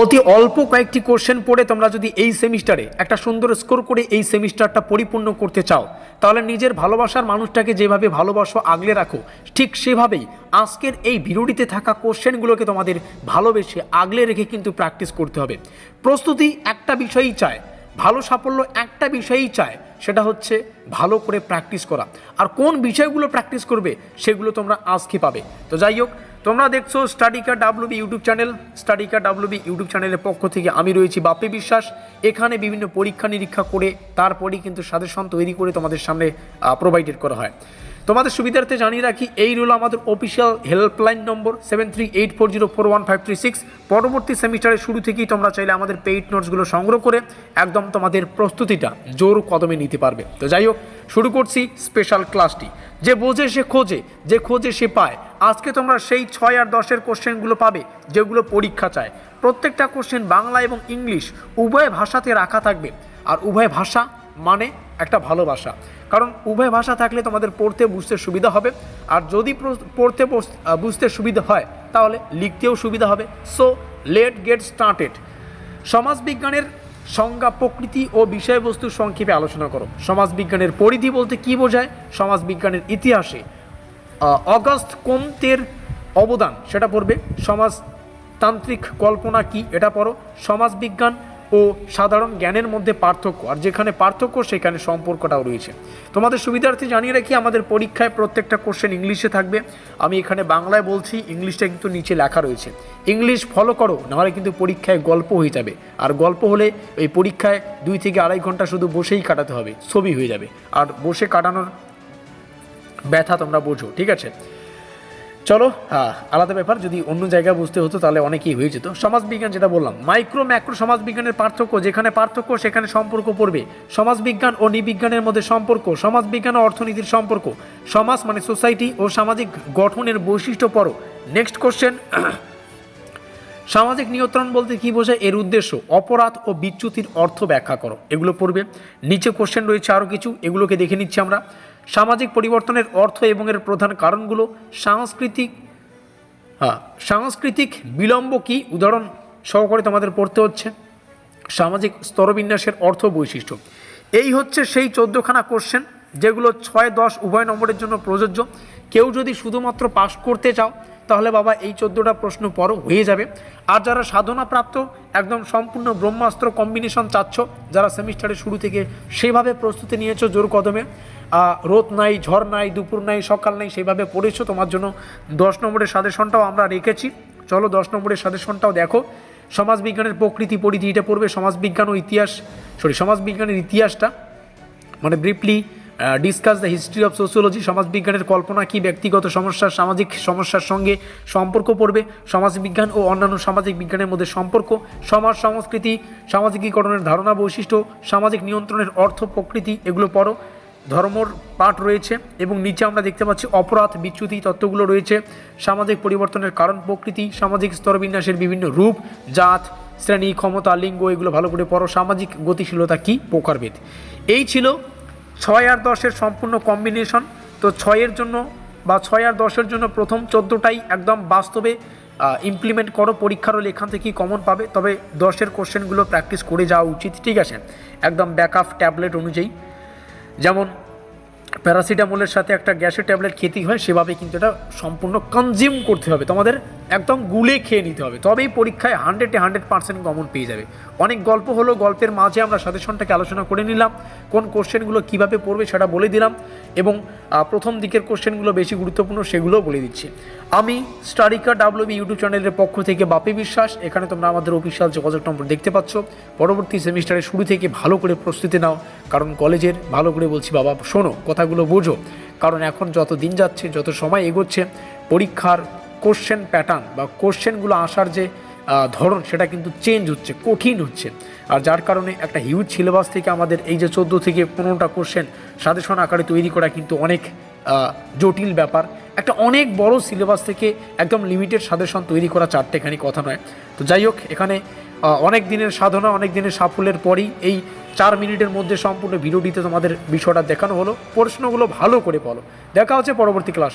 অতি অল্প কয়েকটি কোশ্চেন পড়ে তোমরা যদি এই সেমিস্টারে একটা সুন্দর স্কোর করে এই সেমিস্টারটা পরিপূর্ণ করতে চাও, তাহলে নিজের ভালোবাসার মানুষটাকে যেভাবে ভালোবাসো, আগলে রাখো, ঠিক সেভাবেই আজকের এই ভিডিওটিতে থাকা কোশ্চেনগুলোকে তোমাদের ভালোবেসে আগলে রেখে কিন্তু প্র্যাকটিস করতে হবে। প্রস্তুতি একটা বিষয়ই চায়, ভালো সাফল্য একটা বিষয়ই চায়, সেটা হচ্ছে ভালো করে প্র্যাকটিস করা। আর কোন বিষয়গুলো প্র্যাকটিস করবে, সেগুলো তোমরা আজকে পাবে। তো যাই হোক তোমরা দেখছ Studica WB YouTube channel Studica WB YouTube চ্যানেলের পক্ষ থেকে আমি রয়েছি বাপি বিশ্বাস। এখানে বিভিন্ন পরীক্ষা নিরীক্ষা করে তারপরেই কিন্তু সাজেশন তৈরি করে তোমাদের সামনে প্রোভাইডেড করা হয়। তোমাদের সুবিধার্থে জানিয়ে রাখি, এই রইল আমাদের official helpline number seven three eight four zero four one five three six পরবর্তী সেমিস্টারের শুরু থেকেই তোমরা চাইলে আমাদের পেইড নোটসগুলো সংগ্রহ করে একদম তোমাদের প্রস্তুতিটা জোর কদমে নিতে পারবে। তো যাই হোক, শুরু করছি স্পেশাল ক্লাসটি যে বোঝে সে খোঁজে, যে খোঁজে সে পায়। আজকে তোমরা সেই ছয় আর দশের কোশ্চেনগুলো পাবে, যেগুলো পরীক্ষা চায়। প্রত্যেকটা কোশ্চেন বাংলা এবং ইংলিশ উভয় ভাষাতে রাখা থাকবে। আর উভয় ভাষা মানে একটা ভালোবাসা। কারণ উভয় ভাষা থাকলে তোমাদের পড়তে বুঝতে সুবিধা হবে। আর যদি পড়তে বুঝতে সুবিধা হয়, তাহলে লিখতেও সুবিধা হবে। সো লেট গেট স্টার্টেড সমাজবিজ্ঞানের সংজ্ঞা, প্রকৃতি ও বিষয়বস্তু সংক্ষেপে আলোচনা করো। সমাজবিজ্ঞানের পরিধি বলতে কি বোঝায়? সমাজবিজ্ঞানের ইতিহাসে। অগাস্ট কোমতের অবদান, সেটা পড়বে। সমাজতান্ত্রিক কল্পনা কি, এটা পড়ো। সমাজবিজ্ঞান ও সাধারণ জ্ঞানের মধ্যে পার্থক্য, আর যেখানে পার্থক্য, সেখানে সম্পর্কটাও রয়েছে। তোমাদের সুবিধার্থে জানিয়ে রাখি, আমাদের পরীক্ষায় প্রত্যেকটা কোশ্চেন ইংলিশে থাকবে। আমি এখানে বাংলায় বলছি, ইংলিশটা কিন্তু নিচে লেখা রয়েছে। ইংলিশ ফলো করো, নাহলে কিন্তু পরীক্ষায় গল্প হয়ে যাবে। আর গল্প হলে এই পরীক্ষায় দুই থেকে আড়াই ঘণ্টা শুধু বসেই কাটাতে হবে, ছবি হয়ে যাবে। আর বসে কাটানোর ব্যথা তোমরা বোঝো, ঠিক আছে? চলো হ্যাঁ আলাদা ব্যাপার, যদি অন্য জায়গায় বুঝতে হতো তাহলে অনেকেই হয়ে যেত। সমাজবিজ্ঞান যেটা বললাম, মাইক্রো ম্যাক্রো সমাজবিজ্ঞানের পার্থক্য, যেখানে পার্থক্য, সেখানে সম্পর্ক পড়বে। সমাজবিজ্ঞান ও নিবিজ্ঞানের মধ্যে সম্পর্ক, সমাজবিজ্ঞান ও অর্থনীতির সম্পর্ক। সমাজ মানে সোসাইটি ও সামাজিক গঠনের বৈশিষ্ট্য পড়ো। নেক্সট কোশ্চেন সামাজিক নিয়ন্ত্রণ বলতে কি বোঝায়? এর উদ্দেশ্য, অপরাধ ও বিচ্যুতির অর্থ ব্যাখ্যা করো। এগুলো পড়বে। নিচে কোশ্চেন রয়েছে আরও কিছু, এগুলোকে দেখে নিচ্ছি আমরা। সামাজিক পরিবর্তনের অর্থ এবং এর প্রধান কারণগুলো সাংস্কৃতিক হ্যাঁ সাংস্কৃতিক বিলম্ব কি? উদাহরণ সহকারে তোমাদের পড়তে হচ্ছে। সামাজিক স্তরবিন্যাসের অর্থ বৈশিষ্ট্য। এই হচ্ছে সেই চোদ্দোখানা কোশ্চেন যেগুলো ছয় দশ উভয় নম্বরের জন্য প্রযোজ্য। কেউ যদি শুধুমাত্র পাশ করতে চাও তাহলে বাবা এই চোদ্দোটা প্রশ্ন পরও হয়ে যাবে। আর যারা সাধনা প্রাপ্ত একদম সম্পূর্ণ ব্রহ্মাস্ত্র কম্বিনেশন চাচ্ছ, যারা সেমিস্টারের শুরু থেকে সেভাবে প্রস্তুতি নিয়েছো জোর কদমে রোদ নাই, ঝড় নাই, দুপুর নাই, সকাল নাই, সেভাবে পড়েছো তোমার জন্য দশ নম্বরের সাজেশনটাও আমরা রেখেছি। চলো দশ নম্বরের সাজেশনটাও দেখো। সমাজবিজ্ঞানের প্রকৃতি পরিধি, এটা পড়বে সমাজবিজ্ঞান ও ইতিহাস সরি সমাজবিজ্ঞানের ইতিহাসটা মানে briefly discuss the history of sociology সমাজবিজ্ঞানের কল্পনা, কি ব্যক্তিগত সমস্যার সামাজিক সমস্যার সঙ্গে সম্পর্ক পড়বে, সমাজবিজ্ঞান ও অন্যান্য সামাজিক বিজ্ঞানের মধ্যে সম্পর্ক, সমাজ সংস্কৃতি, সামাজিকীকরণের ধারণা বৈশিষ্ট্য, সামাজিক নিয়ন্ত্রণের অর্থ প্রকৃতি, এগুলো পড়ো। ধর্মর পাঠ রয়েছে এবং নিচে আমরা দেখতে পাচ্ছি অপরাধ, বিচ্যুতি তত্ত্বগুলো রয়েছে। সামাজিক পরিবর্তনের কারণ প্রকৃতি, সামাজিক স্তরবিন্যাসের বিভিন্ন রূপ, জাত, শ্রেণি, ক্ষমতা, লিঙ্গ, এগুলো ভালো করে পড়ো। সামাজিক গতিশীলতা কি? প্রকারভেদ। এই ছিল ছয় আর দশের সম্পূর্ণ কম্বিনেশন তো ছয়ের জন্য বা ছয় আর দশের জন্য প্রথম চোদ্দোটাই একদম বাস্তবে ইমপ্লিমেন্ট করো, পরীক্ষার হলে এখান থেকেই কমন পাবে। তবে দশের কোশ্চেনগুলো প্র্যাকটিস করে যাওয়া উচিত, ঠিক আছে? একদম ব্যাকআপ ট্যাবলেট অনুযায়ী। যেমন প্যারাসিটামলের সাথে একটা গ্যাসের ট্যাবলেট খেতেই হয় সেভাবে কিন্তু এটা সম্পূর্ণ কনজিউম করতে হবে। তোমাদের একদম গুলে খেয়ে নিতে হবে। তবেই পরীক্ষায় হান্ড্রেডে হান্ড্রেড পার্সেন্ট কমন পেয়ে যাবে। অনেক গল্প হলো, গল্পের মাঝে আমরা সাজেশনটাকে আলোচনা করে নিলাম, কোন কোশ্চেনগুলো কীভাবে পড়বে সেটা বলে দিলাম এবং প্রথম দিকের কোশ্চেনগুলো বেশি গুরুত্বপূর্ণ সেগুলোও বলে দিচ্ছি। আমি স্টারিকা ডাব্লিউবি ইউটিউব চ্যানেলের পক্ষ থেকে বাপি বিশ্বাস, এখানে তোমরা আমাদের অফিসিয়াল যোগাযোগ নম্বর দেখতে পাচ্ছ। পরবর্তী সেমিস্টারের শুরু থেকে ভালো করে প্রস্তুতি নাও, কারণ কলেজের ভালো করে বলছি, বাবা শোনো, কথাগুলো বোঝো। কারণ এখন যত দিন যাচ্ছে, যত সময় এগোচ্ছে, পরীক্ষার কোশ্চেন প্যাটার্ন বা কোশ্চেনগুলো আসার যে ধরন, সেটা কিন্তু চেঞ্জ হচ্ছে, কঠিন হচ্ছে। আর যার কারণে একটা হিউজ সিলেবাস থেকে আমাদের এই যে চোদ্দ থেকে পনেরোটা কোশ্চেন সাজেশন আকারে তৈরি করা কিন্তু অনেক জটিল ব্যাপার। একটা অনেক বড় সিলেবাস থেকে একদম লিমিটেড সাজেশন তৈরি করা চারটেখানি কথা নয়। তো যাই হোক, এখানে অনেক দিনের সাধনা, অনেক দিনের সাফল্যের পরই এই চার মিনিটের মধ্যে সম্পূর্ণ ভিডিওটিতে তোমাদের বিষয়টা দেখানো হলো। প্রশ্নগুলো ভালো করে বলো। দেখা হচ্ছে পরবর্তী ক্লাস